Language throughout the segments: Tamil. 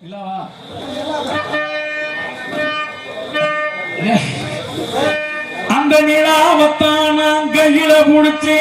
இல்லவா அந்த நிலாவத்தான் நான் கையில புடிச்சு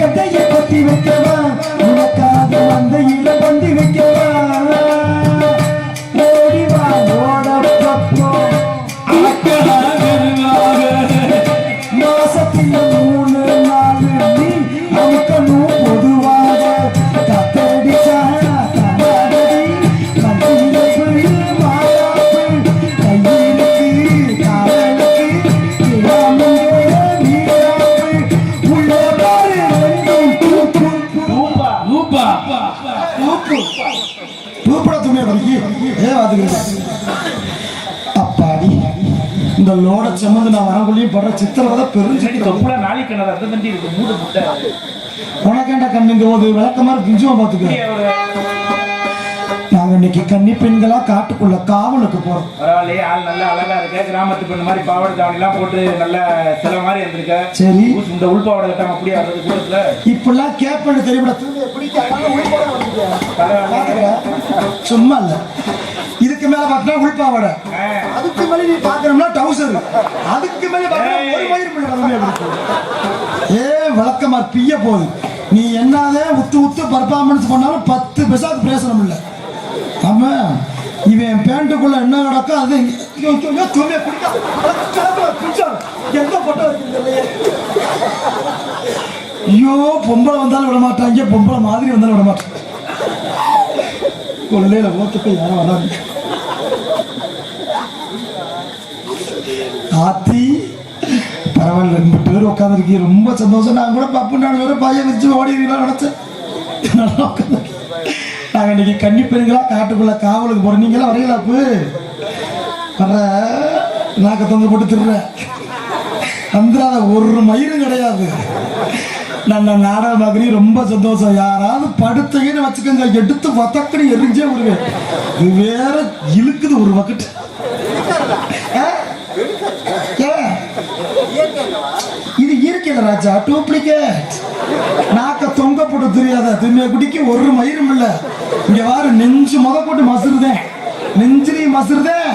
கதையை பற்றி வைக்கவா நாளை கிணறு அந்த தண்டி இருக்கு. மூடு முட்டை. உனக்கேண்டா கண்ணுங்க போது விளக்க மாதிரி பிஞ்சுவா பாத்துக்க நாங்க இன்னைக்கு கன்னி பெண்களா காட்டுக்குள்ள காவலுக்கு போறோம். பரவாயில்லையே. ஆள் நல்லா அழகா இருக்க. கிராமத்து பெண்ணு மாதிரி பாவாடை தாவணி எல்லாம் போட்டு நல்ல சில மாதிரி இருந்திருக்க. சரி. இந்த உள்பாவாடை கட்டாம அப்படியே வர்றது கூடத்துல இப்பெல்லாம் கேப்பன்னு தெரியப்பட சும்மா இல்ல. இதுக்கு மேல பார்த்தா உள்பாவடை அதுக்கு மேல நீ பாக்கணும்னா டவுசர் அதுக்கு மேல ஒரு இருக்கு. ஏ விளக்கமா பிய போகுது. நீ என்னதே உத்து உத்து பர்ஃபார்மன்ஸ் பண்ணாலும் பத்து பைசாக்கு பேசணும் இல்ல. ஆமா. இவன் பேண்ட்டுக்குள்ள என்ன நடக்கும் அது. எங்க போட்டோ ஐயோ பொம்பளை வந்தாலும் விட மாட்டாங்க பொம்பளை மாதிரி வந்தாலும் விட மாட்டாங்க கொள்ளையில ஓத்துக்கு யாரும் வராங்க ஆத்தி பரவாயில்ல ரெண்டு பேர் உட்காந்துருக்கீங்க ரொம்ப சந்தோஷம். நான் கூட பப்பு நான் வேற பையன் வச்சு ஓடிடுறீங்களா நினைச்சேன். நல்லா உட்காந்துருக்கீங்க நாங்கள் இன்னைக்கு கன்னி பெண்களா காட்டுக்குள்ள காவலுக்கு போறோம். நீங்களாம் வரீங்களா அப்பு? வர நாக்க தொங்க போட்டு திருறேன் வந்துடாத ஒரு மயிரும் கிடையாது. நான் நான் நாடகம் ரொம்ப சந்தோஷம். யாராவது படுத்தீங்கன்னு வச்சுக்கோங்க. எடுத்து வதக்கடி எரிஞ்சே விடுவேன். இது வேற இழுக்குது ஒரு வக்கட்டு இது ராஜா டூப்ளிகேட் நாக்க தொங்க போட்டு தெரியாத துணியை குடிக்க ஒரு மயிரும் இல்ல. இங்க வாரு நெஞ்சு முத போட்டு மசுறுதேன் நெஞ்சிரி மசுறுதேன்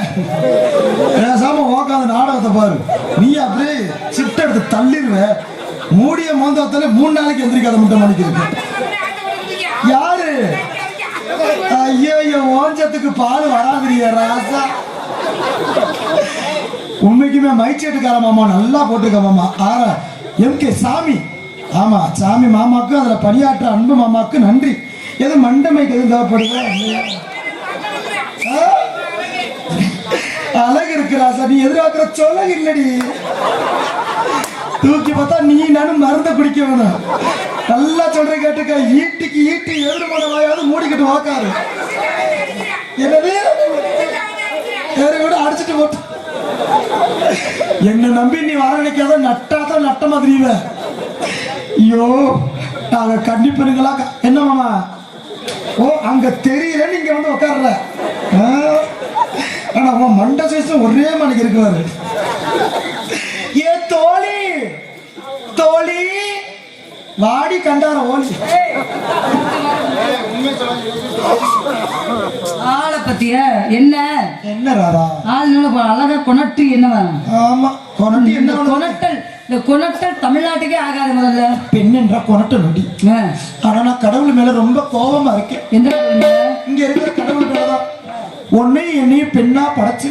பேசாம ஓக்காத நாடகத்தை பாரு. நீ அப்படியே சிட்ட எடுத்து தள்ளிடுவ மூடிய மோந்தாத்தாலே மூணு நாளைக்கு எந்திரிக்காத முட்டை மணிக்கு இருக்கு யாரு? ஐயோ ஐயோ ஓஞ்சத்துக்கு பால் வராதுரிய ராசா உண்மைக்குமே மைச்சேட்டுக்கார மாமா நல்லா போட்டிருக்க மாமா. ஆற எம் கே சாமி. ஆமா சாமி மாமாக்கு அதுல பணியாற்ற அன்பு மாமாக்கு நன்றி. எது மண்டமைக்கு எதுவும் தேவைப்படுதா அழகு இருக்கிறா சார் நீ எதிர்பார்க்கிற சொல்ல இல்லடி. தூக்கி பார்த்தா நீ நானும் மருந்து குடிக்க வேணும் நல்லா சொல்ற கேட்டுக்க ஈட்டிக்கு ஈட்டி எதிர்மன வாயாவது மூடிக்கிட்டு வாக்காரு. என்னது? வேற கூட அடிச்சிட்டு போட்டு என்ன நம்பி நீ வர நினைக்காத நட்டாதான் நட்ட மாதிரி இவ. ஐயோ நாங்க கண்டிப்பா என்ன மாமா? ஓ அங்க தெரியல நீங்க வந்து உட்கார்ல ஆனா உன் மண்ட சைஸ் ஒரே மணிக்கு இருக்குவாரு ஏ தோழி! தோழி! வாடி கண்டார ஓலி. ஆளை பத்தியா என்ன? என்ன ராதா ஆள் நல்ல அழகா கொணட்டு என்னவா ஆமா கொனட்டி என்ன கொணட்டல் இந்த கொணட்டல் தமிழ்நாட்டுக்கே ஆகாது முதல்ல. பெண் என்ற நொடி ஆனா நான் கடவுள் மேல ரொம்ப கோபமா இருக்கேன். கோயில்ல? இங்க இருக்கிற கடவுள் மேலதான். உன்னையும் என்னையும் பெண்ணா படைச்சு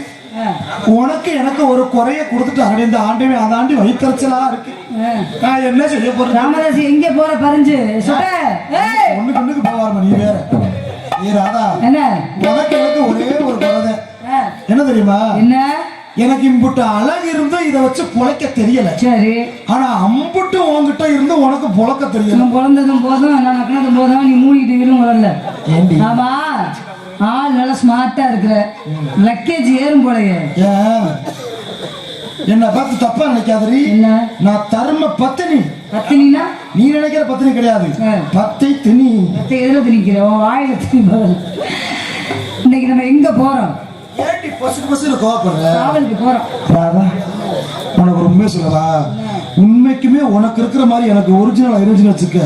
உனக்கு எனக்கு ஒரு குறைய கொடுத்துட்டாங்க இந்த ஆண்டுமே அதாண்டி வயிற்றுச்சலா இருக்கு. நான் என்ன செய்ய போறேன் ராமதாஸ் எங்க போற பறிஞ்சு ஒண்ணுக்கு ஒண்ணுக்கு போவாருமா நீ வேற. ஏ ராதா. என்ன? உனக்கு எனக்கு ஒரே ஒரு குறை என்ன தெரியுமா? என்ன? எனக்கு இம்புட்டு அழகு இருந்தும் இதை வச்சு பொழைக்க தெரியல. சரி. ஆனா அம்புட்டு உன்கிட்ட இருந்து உனக்கு பொழக்க தெரியல. பிறந்ததும் போதும் நான் நக்கினதும் போதும் நீ மூழ்கிட்டு ஏண்டி? ஆமா ஆள் நல்லா ஸ்மார்ட்டா இருக்கிற. லக்கேஜ் ஏறும் போலயே. என்ன பார்த்து தப்பா நினைக்காதடி. என்ன? நான் தர்ம பத்தினி. பத்தினா நீ நினைக்கிற பத்தினி கிடையாது. பத்தை திணி. மத்த எதுல திணிக்கிற? வாயில திணி இன்னைக்கு நம்ம எங்க போறோம்? ஏண்டி பசுக்கு பசுல கோவப்படுற? காவலுக்கு போறோம். ராதா உனக்கு ஒரு உண்மையை சொல்லவா? உண்மைக்குமே உனக்கு இருக்கிற மாதிரி எனக்கு ஒரிஜினல் இருந்துச்சுன்னு வச்சுக்க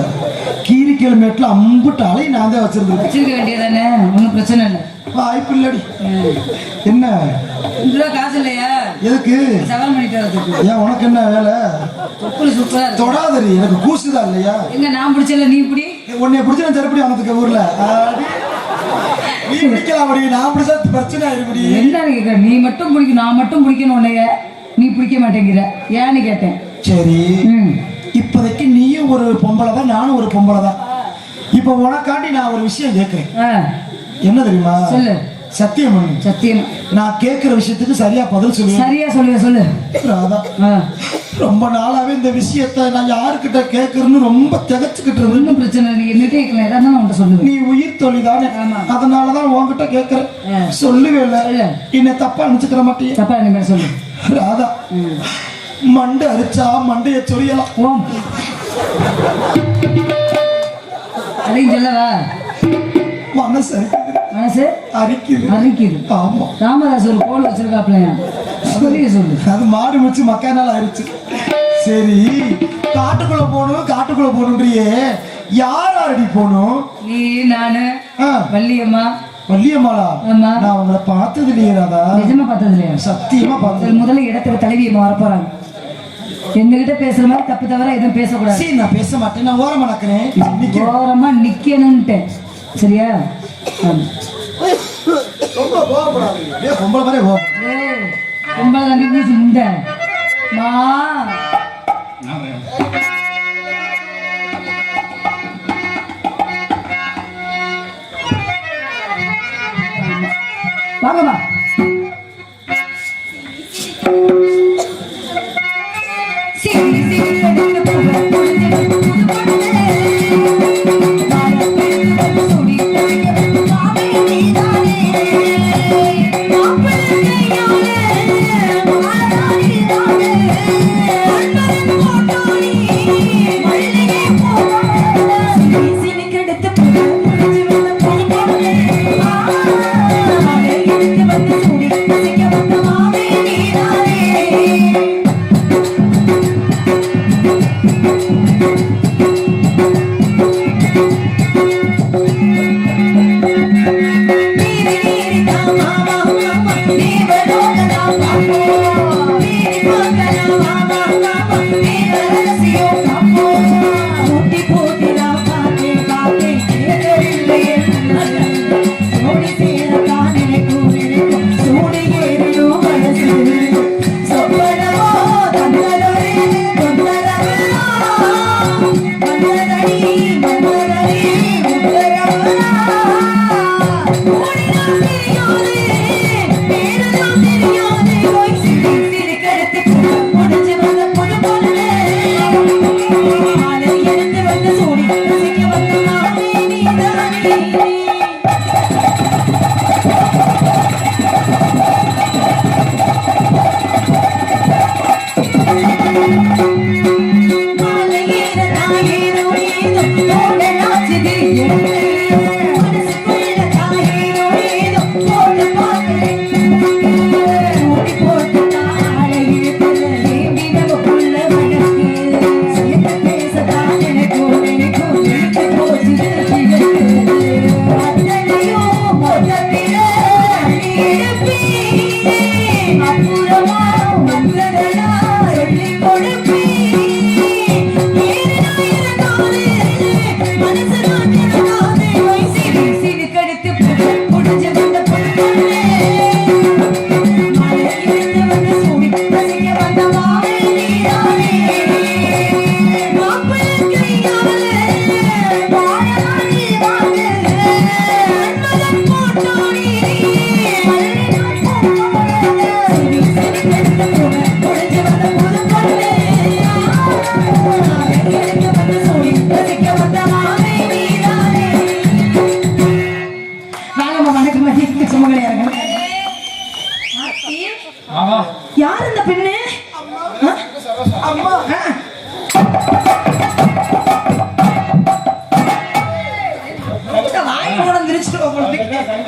கீரிக்கல் மேட்ல அம்புட்டு அலை நான் தான் வச்சிருந்திருக்கேன். வச்சிருக்க வேண்டியதானே ஒன்றும் பிரச்சனை இல்லை. வாய்ப்பு இல்லடி. என்ன? ரெண்டு ரூபா காசு இல்லையா? எதுக்கு? சவால் பண்ணிட்டு வரதுக்கு ஏன் உனக்கு என்ன வேலை? தொப்புள் சூப்பரா இருக்கு. தொடாதடி எனக்கு கூசுதா இல்லையா? எங்க நான் பிடிச்சல நீ பிடி? உன்னை பிடிச்ச நான் செருப்படி அவனுக்கு ஊர்ல. ஆடி. நீ பிடிக்கலாம் அப்படி நான் பிடிச்சா பிரச்சனை ஆயிருப்படி என்ன கேட்க நீ மட்டும் பிடிக்கணும் நான் மட்டும் பிடிக்கணும் உன்னைய. நீ பிடிக்க மாட்டேங்கிற. ஏன்னு கேட்டேன். சரி. இப்போதைக்கு நீயும் ஒரு பொம்பளை தான் நானும் ஒரு பொம்பளை தான் இப்போ உனக்காண்டி நான் ஒரு விஷயம் கேட்கிறேன் என்ன தெரியுமா? சொல்லு. சத்தியம்? பண்ணு சத்தியம். நான் கேட்கிற விஷயத்துக்கு சரியா பதில் சொல்லுவேன் சரியா சொல்லு சொல்லு. ராதா ரொம்ப நாளாவே இந்த விஷயத்த நான் யாருக்கிட்ட கேட்கறேன்னு ரொம்ப திகச்சுக்கிட்டு இருந்தேன். ஒன்றும் பிரச்சனை இல்லை என்கிட்ட கேட்கல ஏதாவது உன்கிட்ட சொல்லுவேன். நீ உயிர் தானே ஆமா. அதனாலதான் உன்கிட்ட கேட்கறேன். சொல்லுவே இல்ல. என்னை தப்பா நினைச்சுக்கிற மாட்டியே. தப்பா இனிமேல் சொல்லு. ராதா. மண்டை அரிச்சா மண்டைய சொரியலாம். அதையும் சொல்லவா? அரிக்குது. மனசு அரிக்குது. அரிக்குது ஆமா. ராமதாஸ் ஒரு கோல் வச்சிருக்காப்லையா? சொல்லி சொல்லு. அது மாடு வச்சு மக்கா நாள் ஆயிடுச்சு சரி காட்டுக்குள்ள போகணும் காட்டுக்குள்ள போகணுன்றியே. யார் யாரடி போகணும்? நீ நானு வள்ளியம்மா. வள்ளியம்மாளா. நான் உங்களை பார்த்தது இல்லையே ராதா. நிஜமா பார்த்தது இல்லையா சத்தியமா பார்த்தது முதல் முதல்ல இடத்துக்கு தலைவி அம்மா வரப்போறாங்க. எங்ககிட்ட பேசுற மாதிரி தப்பு தவிர எதுவும் பேசக்கூடாது. சரி நான் பேச மாட்டேன் நான் ஓரமா நிக்கிறேன். ஓரமா நிக்கணும்ட்டேன் சரியா. ரொம்ப கோவப்படாது அப்படியே பொம்பளை மாதிரி கோவம் முண்டை மா வாங்கம்மா.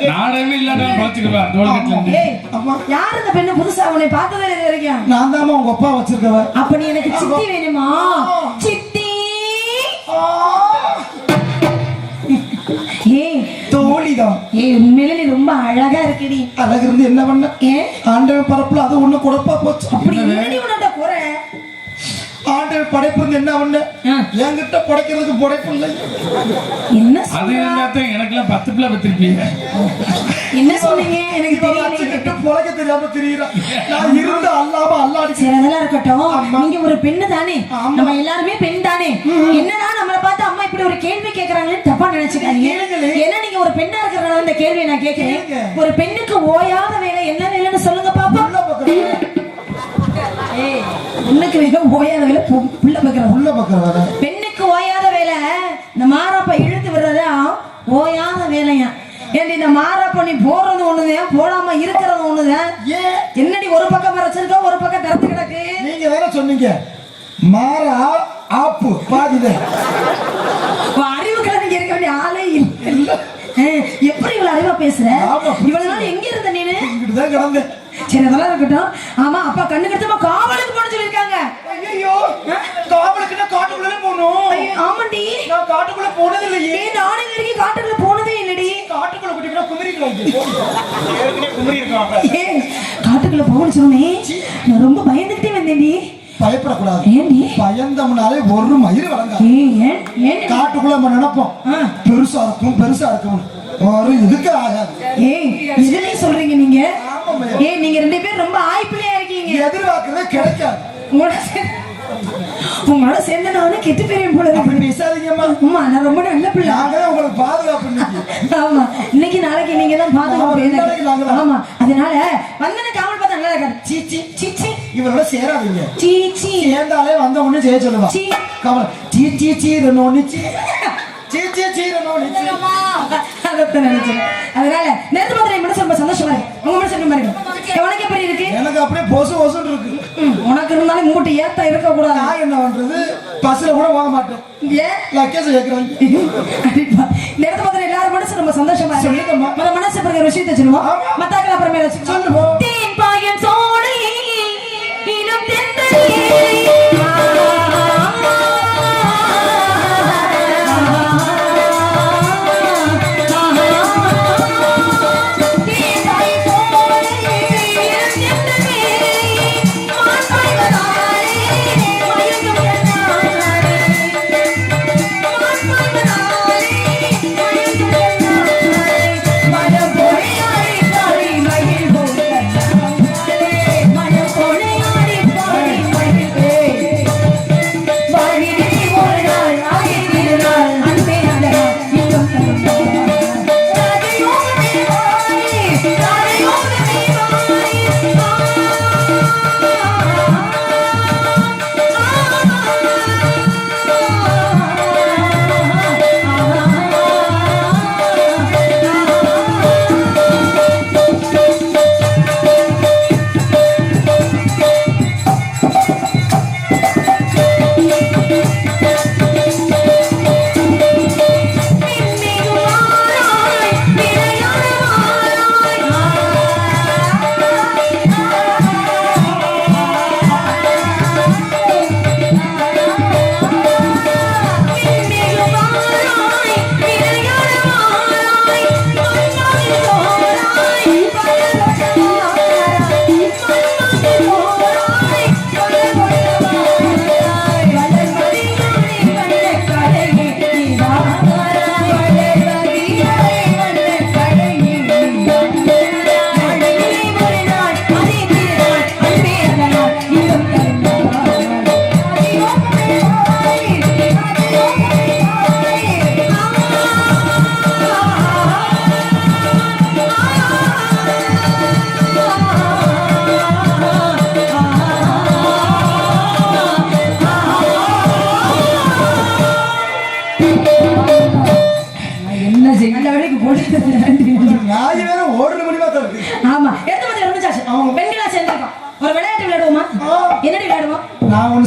நாடகமே யார் பெண்ணு புதுசா? உன்னை பார்த்ததே இல்லை வரைக்கும் நான் உங்க அப்பா வச்சிருக்கவ. அப்ப நீ எனக்கு சித்தி வேணுமா? சித்தி! ஏய். தோழிதான். ஏய் உண்மையில நீ ரொம்ப அழகா இருக்குடி. அழகு இருந்து என்ன பண்ண? ஏன்? ஆண்டவன் பரப்புல அது ஒண்ணு குழப்பா போச்சு. அப்படி என்னடி உன்னோட குறை ஆண்டவன் படைப்பு இருந்து என்ன பண்ண. என்கிட்ட படைக்கிறதுக்கு படைப்பு இல்லை. என்ன அது? இருந்தாத்தான் எனக்கெல்லாம் பத்து பிள்ளை பத்திருப்பீங்க என்ன சொன்னீங்க? எனக்கு தெரியல பொழைக்க தெரியாம தெரியுறான் நான் இருந்து அல்லாம அல்லாடி. சரி அதெல்லாம் இருக்கட்டும். நீங்க ஒரு பெண்ணு தானே. நம்ம எல்லாருமே பெண் தானே. என்னடா நம்மள பார்த்து அம்மா இப்படி ஒரு கேள்வி கேக்குறாங்கன்னு தப்பா நினைச்சுக்காதீங்க. கேளுங்களே. ஏன்னா நீங்க ஒரு பெண்ணா இருக்கிறனால இந்த கேள்வியை நான் கேக்குறேன்? கேளுங்க. ஒரு பெண்ணுக்கு ஓயாத வேலை என்ன பெண்ணுக்கு வேலை ஓயாத வேலை புள்ள பக்கிறோம் உள்ள பக்கம் வர பெண்ணுக்கு ஓயாத வேலை இந்த மாறாப்ப இழுத்து விடுறதா ஓயாத வேலையா ஏன்டி இந்த மாறாப்ப நீ போடுறது ஒண்ணுதான் போடாம இருக்கிறது ஒண்ணுதான் என்னடி ஒரு பக்கம் மறைச்சிருக்க ஒரு பக்கம் திறந்து கிடக்கு? நீங்க தானே சொன்னீங்க. மாறா ஆப்பு பாதித. அறிவுக்குள்ள நீங்க இருக்க வேண்டிய ஆளே இல்ல எப்படி இவ்வளவு அறிவா பேசுற. இவ்வளவு நாள் எங்க இருந்த நீனு? இங்கிட்டு தான் கிடந்தேன். சரி அதெல்லாம் இருக்கட்டும். ஆமா காட்டுக்குள்ள போகணும்னு சொன்னேன் நான் ரொம்ப பயந்துகிட்டே வந்தேன்டி. பயப்படக்கூடாது. பயந்தோம்னாலே ஒரு மயிர் ஏன் காட்டுக்குள்ள நம்ம நினைப்போம். பெருசா இருக்கும் பெருசா இருக்கும் ஒரு இதுக்கு ஆகாது. ஏய் சொல்றீங்க நீங்க. ஏய் நீங்க ரெண்டு பேரும் ரொம்ப ஆய்ப்பிள்ளையா இருக்கீங்க. எதிர்பார்க்கறதே கிடைக்காது. உங்களோட சேர்ந்து- நானும் கெட்டு போயிருவேன் போல இருக்கு. பேசாதீங்கம்மா. அம்மா நான் ரொம்ப நல்ல பிள்ளை. நாங்க தான் உங்களுக்கு பாதுகாப்பு ஆமா. இன்னைக்கு நாளைக்கு நீங்க தான் பாதுகாப்பு ஆமா, அதனால வந்தன காவல் பார்த்தா நல்லா இருக்காரு. சீச்சி சீச்சி இவரோட சேராதீங்க. சீச்சி சேர்ந்தாலே வந்த உடனே செய்ய சொல்லுவா. சீ. கவலை சீ சீ சீ ரெண்டு ஒண்ணு சீ. சீ சீ சீ ரெண்டு ஒண்ணு சீ. அதைத்தான் நினைச்சேன். அதனால பார்த்து என் மனசு ரொம்ப சந்தோஷமா இருக்கு. உங்க மனசு என்ன மாதிரி உனக்கு எப்படி இருக்கு? எனக்கு அப்படியே பொசு பொசுன்னு இருக்கு. உனக்கு இருந்தாலும் மூட்டை ஏத்தா இருக்க கூடாது நான் என்ன பண்றது? பஸ்ல கூட போக மாட்டேன். ஏன் லக்கேஜ் கேட்கறாங்க நேரத்து மனசு ரொம்ப சந்தோஷமா இருக்கு. மனசு பிறகு விஷயத்தை சொல்லுவோம். மத்தாக்கள் அப்புறமே சொல்லுவோம். தேன் பாயன் சோலை இனம் தென்றலே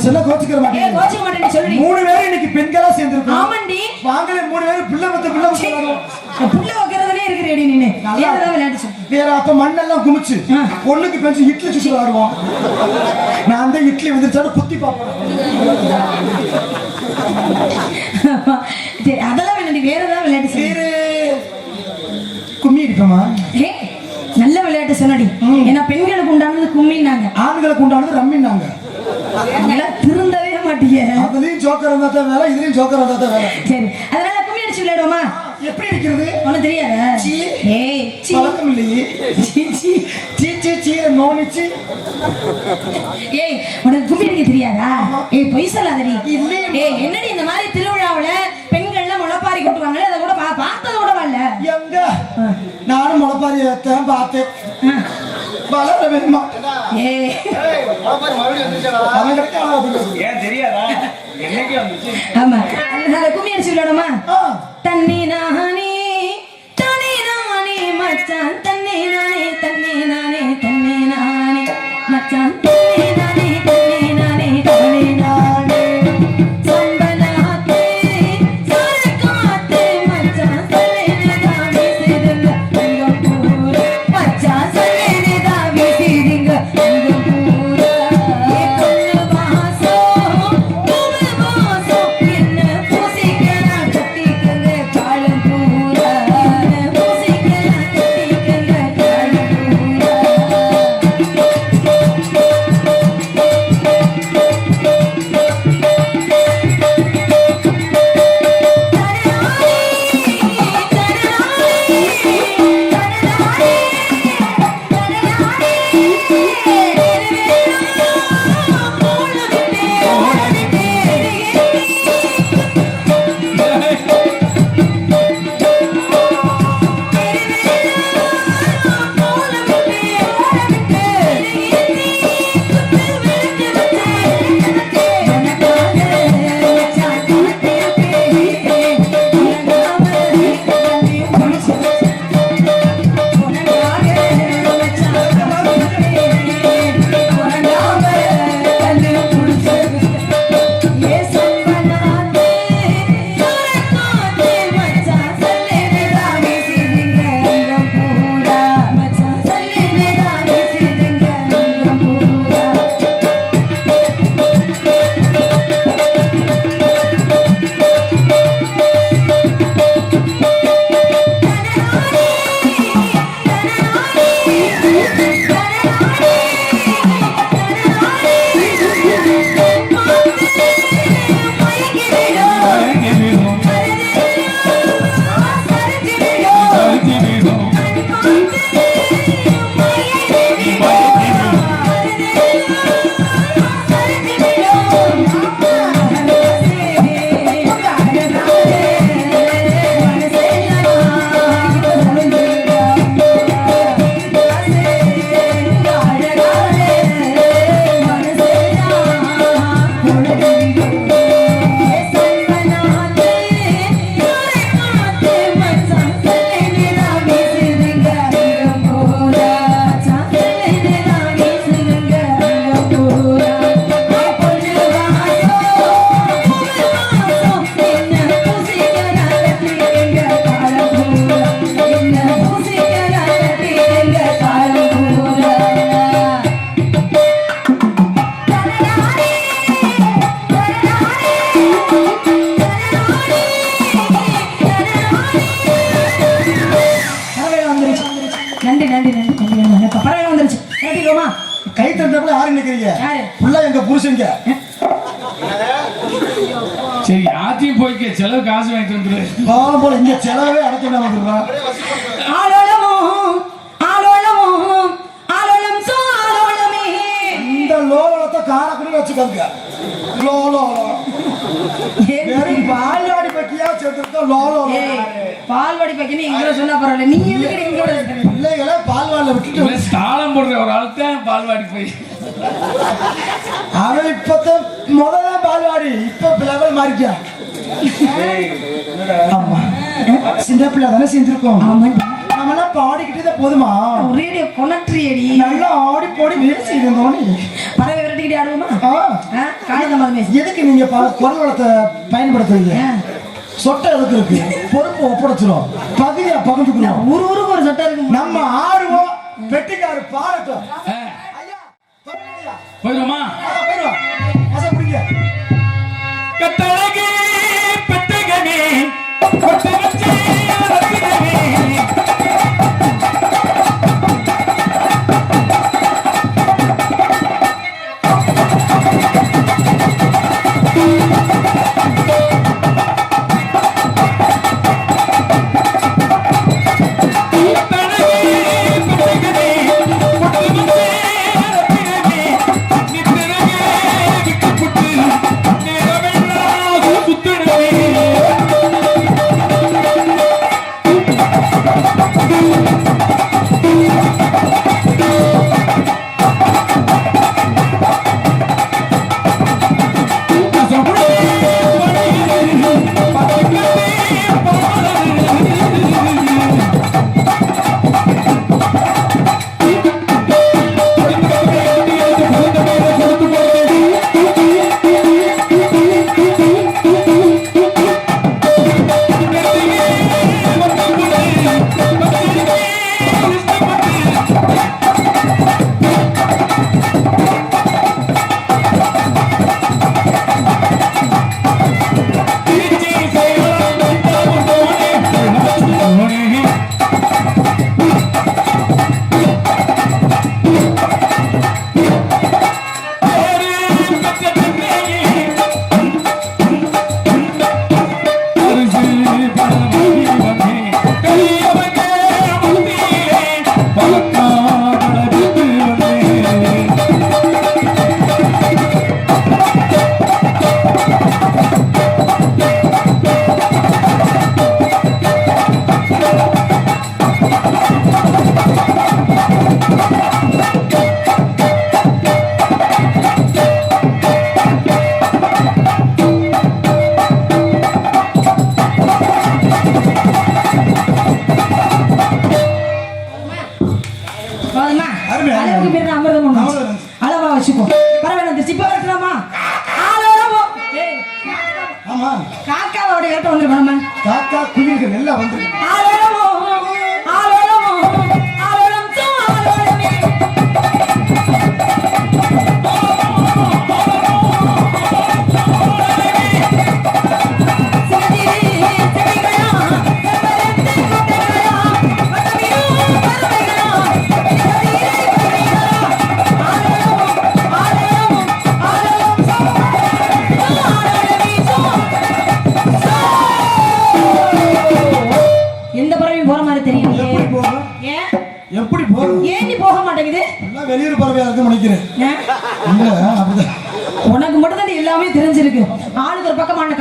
சொல்ல கோச்சுக்கிற மாட்டேன். கோச்சிக்க மாட்டேன் சொல்லுடி. மூணு பேரும் இன்னைக்கு பெண்களா சேர்ந்திருக்கோம். ஆமாண்டி. வாங்கலே மூணு பேரும் பிள்ளை பத்து பிள்ளை பத்து புள்ள வைக்கிறதுலே இருக்கிறேடி நீனு. ஏதான் விளையாட்டு சொல்லு வேற அப்ப மண்ணெல்லாம் குமிச்சு பொண்ணுக்கு பெஞ்சு இட்லி சுட்டு விளையாடுவோம். நான் அந்த இட்லி வந்துருச்சாலும் குத்தி பார்ப்பேன் அதெல்லாம் வேணாடி வேற ஏதாவது விளையாட்டு சொல்லு. வேறு. கும்மி அடிப்போமா? ஏ நல்ல விளையாட்டு சொன்னடி. ஏன்னா பெண்களுக்கு உண்டானது கும்மின்னாங்க. ஆண்களுக்கு உண்டானது ரம்மின்னாங்க. திருந்தவே மாட்டீங்க அதுலயும் ஜோக்கர் இருந்தா தான் வேலை இதுலயும் ஜோக்கர் இருந்தா தான் வேலை. சரி அதனால கும்மி அடிச்சு விளையாடுவோமா? எப்படி அடிக்கிறது? ஒண்ணும் தெரியாதா? சீ. ஏய் சீ. பழக்கம் இல்லையே. சீ, சீ. சீ சீ சீ நோனிச்சு ஏய் உனக்கு கும்மி அடிக்க தெரியாதா? ஏய் பொய் சொல்லாதடி. இல்லையே. ஏய் என்னடி இந்த மாதிரி திருவிழாவுல பெண்கள்லாம் முளைப்பாரி கொட்டுவாங்களே அதை கூட பார்த்தது கூட வரல. எங்க? நானும் முளைப்பாரி பார்த்தேன். வளர வேணுமா ஆமா. அதனால கும்மி அடிச்சு ஆ, தண்ணி நானே தண்ணி நானே மச்சான் தண்ணி நானே தண்ணி நானே தண்ணி நானே மச்சான் தண்ணி காசு வாங்கிட்டு வந்துரு. பாவம் போல இங்க செலவே அடக்க வந்துடுறா. இந்த லோலத்தை காரக்குடி வச்சுக்கோங்க. லோலோ பால்வாடி பட்டியா சேர்த்துருக்க லோலோ பால்வாடி பக்கி இங்க சொன்னா பரவாயில்ல. நீ எதுக்கு இங்க பிள்ளைகளை பால்வாடில விட்டுட்டு தாளம் போடுற ஒரு ஆள் தான் பால்வாடி போய். அவன் இப்பதான் முதல்ல பால்வாடி இப்ப லெவல் மாறிட்டான் ஆமா. சின்ன பிள்ளை தானே செஞ்சிருக்கோம். ஆமாண்டா. நம்ம நாமெல்லாம் பாடிக்கிட்டே தான் போதுமா? ரேடியோ கொனட்ரியடி நல்லா ஆடி போடி வேசி இருந்தோன்னு பறவை விரட்டிக்கிட்டே ஆடுவோமா? பேசி எதுக்கு நீங்க குரல் வளத்தை பயன்படுத்துறீங்க? சொட்டை எதுக்கு இருக்கு? பொறுப்பு ஒப்படைச்சிரும். பகுதியா பகிர்ந்துக்கிறோம். ஊரு ஊருக்கு ஒரு சட்டம் இருக்கு நம்ம ஆடுவோம். வெட்டிக்காரு பாடட்டும். போயிடுமா போயிடுவோம். கட்டழகி கொட்டை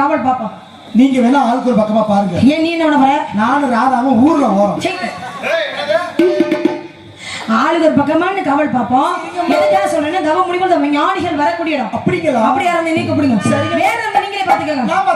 காவல் பார்ப்போம் நீங்க வேணா ஆளுக்கு ஒரு பக்கமா பாருங்க. ஏன் நீ என்ன பண்ண நானும் ராதாவும் ஊர்ல ஓரோம். ஆளுக்கு ஒரு பக்கமான காவல் பார்ப்போம் எதுக்காக சொல்றேன்னா தவ முடிவு ஞானிகள் வரக்கூடிய இடம். அப்படிங்களா? அப்படியா இருந்து நீக்க பிடிங்க வேற இருந்தா நீங்களே பாத்துக்கோங்க நான்